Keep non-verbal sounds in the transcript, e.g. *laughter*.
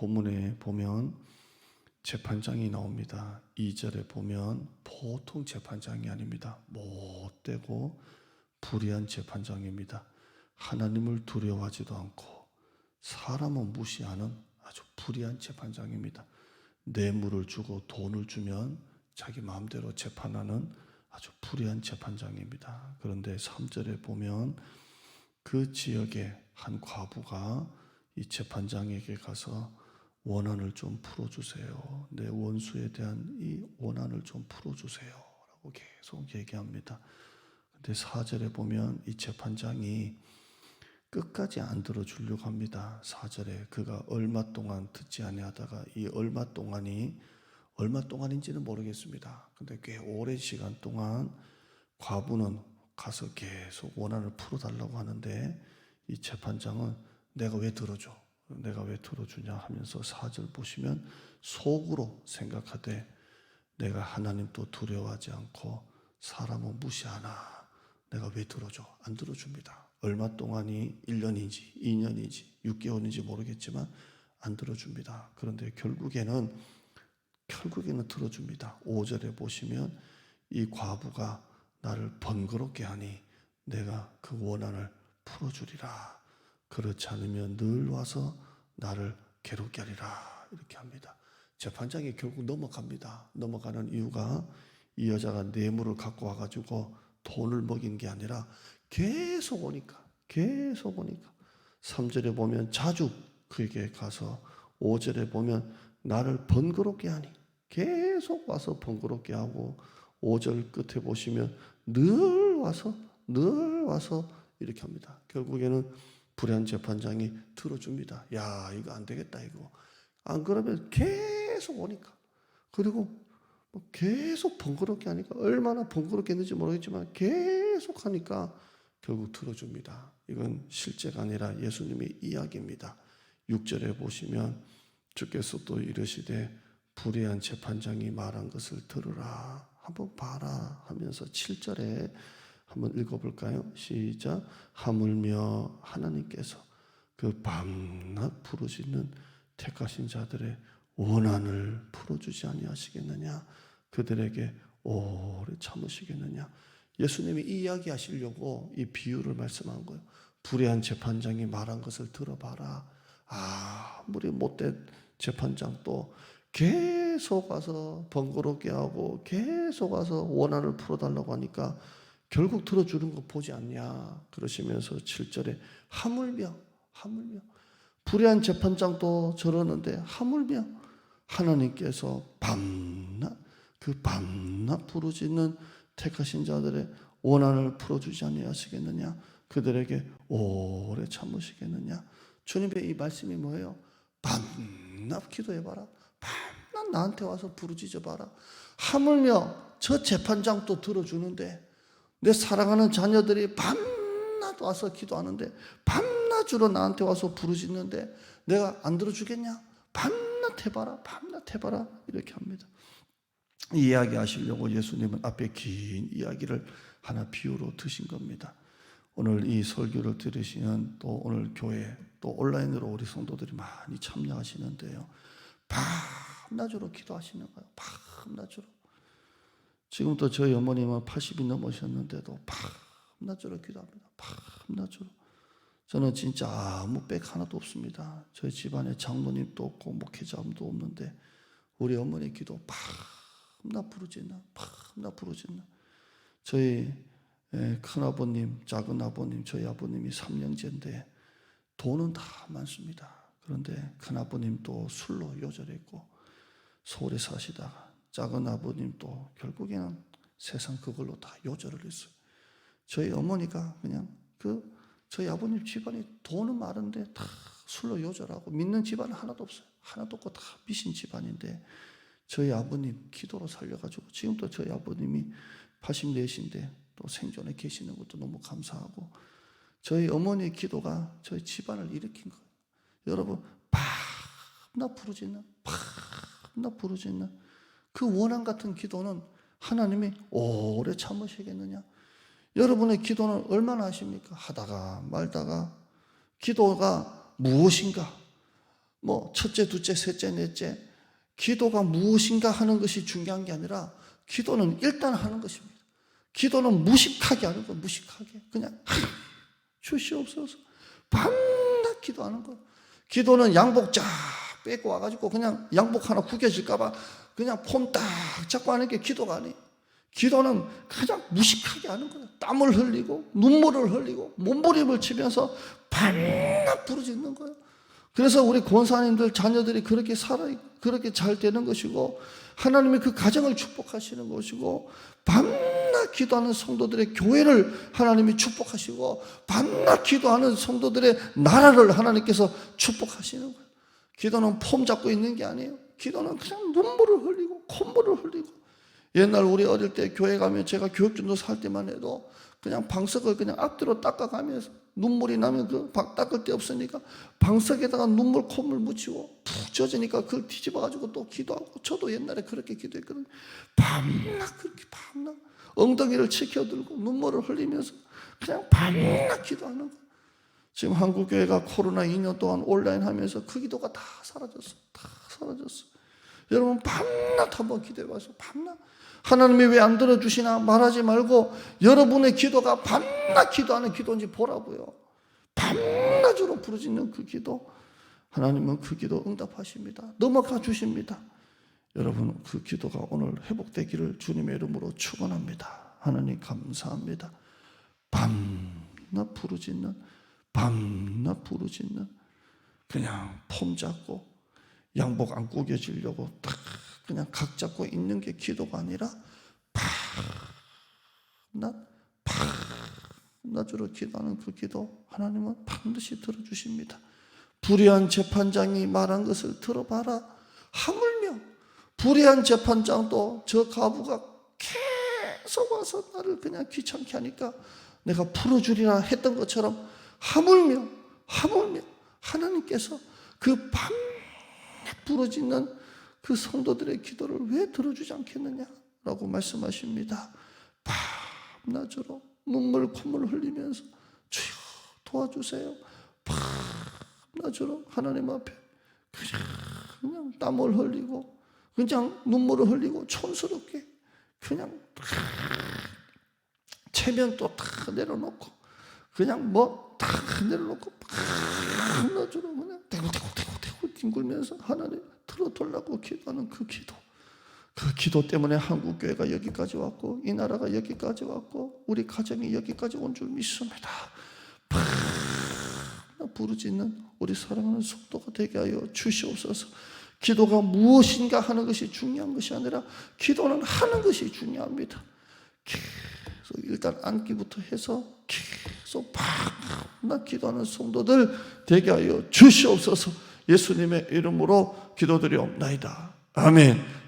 본문에 보면 재판장이 나옵니다. 2절에 보면 보통 재판장이 아닙니다. 못되고 불의한 재판장입니다. 하나님을 두려워하지도 않고 사람을 무시하는 아주 불의한 재판장입니다. 뇌물을 주고 돈을 주면 자기 마음대로 재판하는 아주 불의한 재판장입니다. 그런데 3절에 보면 그 지역의 한 과부가 이 재판장에게 가서 원한을 좀 풀어주세요. 내 원수에 대한 이 원한을 좀 풀어주세요. 라고 계속 얘기합니다. 근데 4절에 보면 이 재판장이 끝까지 안 들어주려고 합니다. 4절에 그가 얼마 동안 듣지 아니하다가 이 얼마 동안이 얼마 동안인지는 모르겠습니다. 근데 꽤 오랜 시간 동안 과부는 가서 계속 원한을 풀어달라고 하는데 이 재판장은 내가 왜 들어줘? 내가 왜 들어주냐 하면서 4절 보시면 속으로 생각하되 내가 하나님도 두려워하지 않고 사람을 무시하나 내가 왜 들어줘? 안 들어줍니다. 얼마 동안이 1년인지 2년인지 6개월인지 모르겠지만 안 들어줍니다. 그런데 결국에는 결국에는 들어줍니다. 5절에 보시면 이 과부가 나를 번거롭게 하니 내가 그 원한을 풀어주리라. 그렇지 않으면 늘 와서 나를 괴롭게 하리라. 이렇게 합니다. 재판장이 결국 넘어갑니다. 넘어가는 이유가 이 여자가 뇌물을 갖고 와가지고 돈을 먹인 게 아니라 계속 오니까, 계속 오니까. 3절에 보면 자주 그에게 가서 5절에 보면 나를 번거롭게 하니 계속 와서 번거롭게 하고 5절 끝에 보시면 늘 와서 늘 와서 이렇게 합니다. 결국에는 불의한 재판장이 들어줍니다. 야 이거 안 되겠다 이거. 안 그러면 계속 오니까 그리고 뭐 계속 번거롭게 하니까 얼마나 번거롭게 했는지 모르겠지만 계속 하니까 결국 들어줍니다. 이건 실제가 아니라 예수님의 이야기입니다. 6절에 보시면 주께서 또 이르시되 불의한 재판장이 말한 것을 들으라 한번 봐라 하면서 7절에 한번 읽어볼까요? 시작. 하물며 하나님께서 그 밤낮 부르짖는 택하신 자들의 원한을 풀어주지 아니하시겠느냐? 그들에게 오래 참으시겠느냐? 예수님이 이 이야기 하시려고 이 비유를 말씀한 거예요. 불의한 재판장이 말한 것을 들어봐라. 아무리 못된 재판장 또 계속 와서 번거롭게 하고 계속 와서 원한을 풀어달라고 하니까 결국 들어주는 거 보지 않냐 그러시면서 7절에 하물며 하물며 불의한 재판장도 저러는데 하물며 하나님께서 밤낮 그 밤낮 부르짖는 택하신 자들의 원한을 풀어주지 아니하시겠느냐? 그들에게 오래 참으시겠느냐? 주님의 이 말씀이 뭐예요? 밤낮 기도해봐라. 밤낮 나한테 와서 부르짖어봐라. 하물며 저 재판장도 들어주는데 내 사랑하는 자녀들이 밤낮 와서 기도하는데 밤낮으로 나한테 와서 부르짖는데 내가 안 들어주겠냐? 밤낮 해봐라, 밤낮 해봐라 이렇게 합니다. 이 이야기 하시려고 예수님은 앞에 긴 이야기를 하나 비유로 드신 겁니다. 오늘 이 설교를 들으시는 또 오늘 교회 또 온라인으로 우리 성도들이 많이 참여하시는데요. 밤낮으로 기도하시는 거예요. 밤낮으로. 지금도 저희 어머님은 80이 넘으셨는데도 밤낮으로 기도합니다. 밤낮으로. 저는 진짜 아무 백 하나도 없습니다. 저희 집안에 장로님도 없고 목회자도 없는데 우리 어머니 기도 밤낮 부르짖나 밤낮 부르짖나 저희 큰 아버님, 작은 아버님, 저희 아버님이 삼형제인데 돈은 다 많습니다. 그런데 큰 아버님도 술로 요절했고 서울에 사시다가 작은 아버님도 결국에는 세상 그걸로 다 요절을 했어요. 저희 어머니가 그냥 그 저희 아버님 집안이 돈은 많은데 다 술로 요절하고 믿는 집안은 하나도 없어요. 하나도 없고 다 미신 집안인데 저희 아버님 기도로 살려가지고 지금도 저희 아버님이 84신데 또 생존에 계시는 것도 너무 감사하고 저희 어머니의 기도가 저희 집안을 일으킨 거예요. 여러분 밤낮 부르짖는 밤낮 부르짖는 그 원한 같은 기도는 하나님이 오래 참으시겠느냐? 여러분의 기도는 얼마나 하십니까? 하다가 말다가 기도가 무엇인가? 뭐 첫째, 둘째, 셋째, 넷째 기도가 무엇인가 하는 것이 중요한 게 아니라 기도는 일단 하는 것입니다. 기도는 무식하게 하는 거, 무식하게 그냥 *laughs* 주시옵소서. 밤낮 기도하는 거. 기도는 양복 쫙 빼고 와가지고 그냥 양복 하나 구겨질까봐 그냥 폼 딱 잡고 하는 게 기도가 아니에요. 기도는 그냥 무식하게 하는 거예요. 땀을 흘리고 눈물을 흘리고 몸부림을 치면서 밤낮 부르짖는 거예요. 그래서 우리 권사님들 자녀들이 그렇게 살아 그렇게 잘 되는 것이고 하나님이 그 가정을 축복하시는 것이고 밤낮 기도하는 성도들의 교회를 하나님이 축복하시고 밤낮 기도하는 성도들의 나라를 하나님께서 축복하시는 거예요. 기도는 폼 잡고 있는 게 아니에요. 기도는 그냥 눈물을 흘리고 콧물을 흘리고 옛날 우리 어릴 때 교회 가면 제가 교육전도 살 때만 해도 그냥 방석을 그냥 앞뒤로 닦아가면서 눈물이 나면 그 방- 닦을 데 없으니까 방석에다가 눈물 콧물 묻히고 푹 젖으니까 그걸 뒤집어가지고 또 기도하고 저도 옛날에 그렇게 기도했거든요. 밤낮 그렇게 밤낮 엉덩이를 치켜들고 눈물을 흘리면서 그냥 밤낮 기도하는 거. 지금 한국교회가 코로나 2년 동안 온라인 하면서 그 기도가 다 사라졌어. 다 사라졌어. 여러분 밤낮 한번 기도해 봐서 밤낮 하나님이 왜 안 들어주시나 말하지 말고 여러분의 기도가 밤낮 기도하는 기도인지 보라고요. 밤낮으로 부르짖는 그 기도 하나님은 그 기도 응답하십니다. 넘어가 주십니다. 여러분 그 기도가 오늘 회복되기를 주님의 이름으로 축원합니다. 하나님 감사합니다. 밤낮 부르짖는 밤낮 부르짖는 그냥 폼 잡고 양복 안 구겨지려고 딱 그냥 각 잡고 있는 게 기도가 아니라 밤낮 밤낮으로 기도하는 그 기도 하나님은 반드시 들어주십니다. 불의한 재판장이 말한 것을 들어봐라. 하물며 불의한 재판장도 저 가부가 계속 와서 나를 그냥 귀찮게 하니까 내가 풀어주리라 했던 것처럼 하물며 하물며 하나님께서 그 밤낮 부러지는 그 성도들의 기도를 왜 들어주지 않겠느냐라고 말씀하십니다. 밤낮으로 눈물 콧물 흘리면서 주여 도와주세요. 밤낮으로 하나님 앞에 그냥, 그냥 땀을 흘리고 그냥 눈물을 흘리고 촌스럽게 그냥 체면도 다 내려놓고 그냥 뭐다 내려놓고 밤낮으로 그냥 대구대구대구대구 뒹굴면서 하나님 들어달라고 기도하는 그 기도 그 기도 때문에 한국 교회가 여기까지 왔고 이 나라가 여기까지 왔고 우리 가정이 여기까지 온 줄 믿습니다. 밤낮 부르짖는 우리 사랑하는 속도가 되게 하여 주시옵소서. 기도가 무엇인가 하는 것이 중요한 것이 아니라 기도는 하는 것이 중요합니다. 계속 일단 앉기부터 해서 계속 밤낮 기도하는 성도들 되게 하여 주시옵소서. 예수님의 이름으로 기도드리옵나이다. 아멘.